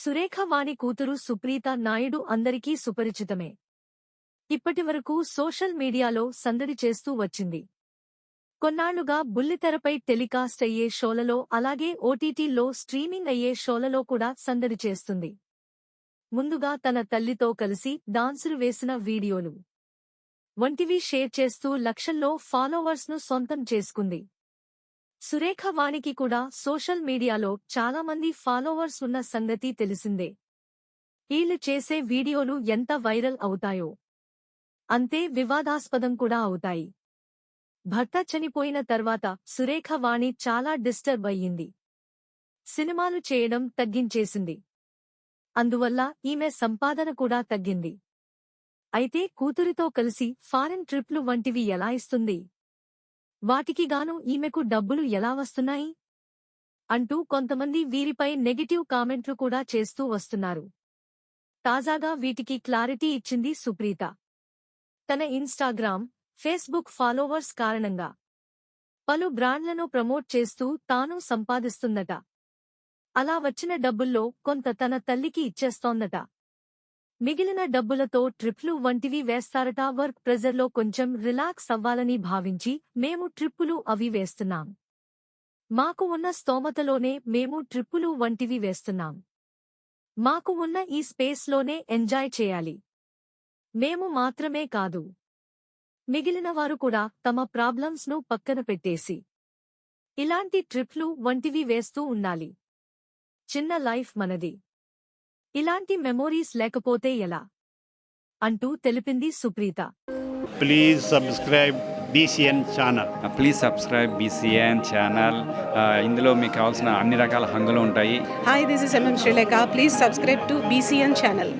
సురేఖ వాణి కూతురు సుప్రీత నాయుడు అందరికీ సుపరిచితమే. ఇప్పటివరకు సోషల్ మీడియాలో సందడి చేస్తూ వచ్చింది. కొన్నాళ్ళుగా బుల్లితెరపై టెలికాస్ట్ అయ్యే షోలలో అలాగే ఓటీటీలో స్ట్రీమింగ్ అయ్యే షోలలో కూడా సందడి చేస్తుంది. ముందుగా తన తల్లితో కలిసి డాన్సులు వేసిన వీడియోలు. వంటివి షేర్ చేస్తూ లక్షల్లో ఫాలోవర్స్ను సొంతం చేసుకుంది. సురేఖ వాణికి కూడా సోషల్ మీడియాలో చాలా మంది ఫాలోవర్స్ ఉన్న సంగతి తెలిసిందే. వీళ్ళు చేసే వీడియోలు ఎంత వైరల్ అవుతాయో. అంతే వివాదాస్పదం కూడా అవుతాయి. భర్త చనిపోయిన తర్వాత సురేఖ వాణి చాలా డిస్టర్బ్ అయ్యింది. సినిమాలు చేయడం తగ్గించేసింది. అందువల్ల ఈమె సంపాదన కూడా తగ్గింది. అయితే కూతురితో కలిసి ఫారెన్ ట్రిప్లు వంటివి ఎలా ఇస్తుంది? వాటికి గాను ఈమెకు డబ్బులు ఎలా వస్తున్నాయి? అంటూ కొంతమంది వీరిపై నెగటివ్ కామెంట్లు కూడా చేస్తూ వస్తున్నారు. తాజాగా వీటికి క్లారిటీ ఇచ్చింది సుప్రీత. తన ఇన్స్టాగ్రామ్ ఫేస్బుక్ ఫాలోవర్స్ కారణంగా. పలు బ్రాండ్లను ప్రమోట్ చేస్తూ తాను సంపాదిస్తుందట. అలా వచ్చిన డబ్బుల్లో కొంత తన తల్లికి ఇచ్చేస్తోందట. మిగిలిన డబ్బులతో ట్రిప్లు వంటివి వేస్తారట. వర్క్ ప్రెజర్లో కొంచెం రిలాక్స్ అవ్వాలని భావించి మేము ట్రిప్పులు అవి వేస్తున్నాం. మాకు ఉన్న స్తోమతలోనే మేము ట్రిప్పులు వంటివి వేస్తున్నాం. మాకు ఉన్న ఈ స్పేస్లోనే ఎంజాయ్ చేయాలి. మేము మాత్రమే కాదు. మిగిలిన వారు కూడా తమ ప్రాబ్లమ్స్ను పక్కన పెట్టేసి ఇలాంటి ట్రిప్లు వంటివి వేస్తూ ఉండాలి. చిన్న లైఫ్ మనది. ఇలాంటి మెమోరీస్ లేకపోతే ఎలా? అంటూ తెలిపింది Supreetha. Please subscribe BCN channel please subscribe BCN channel ఇందులో మీకు కావాల్సిన అన్ని రకాల హంగులు ఉంటాయి. Hi, this is MM Sri Lanka. Please subscribe to BCN channel.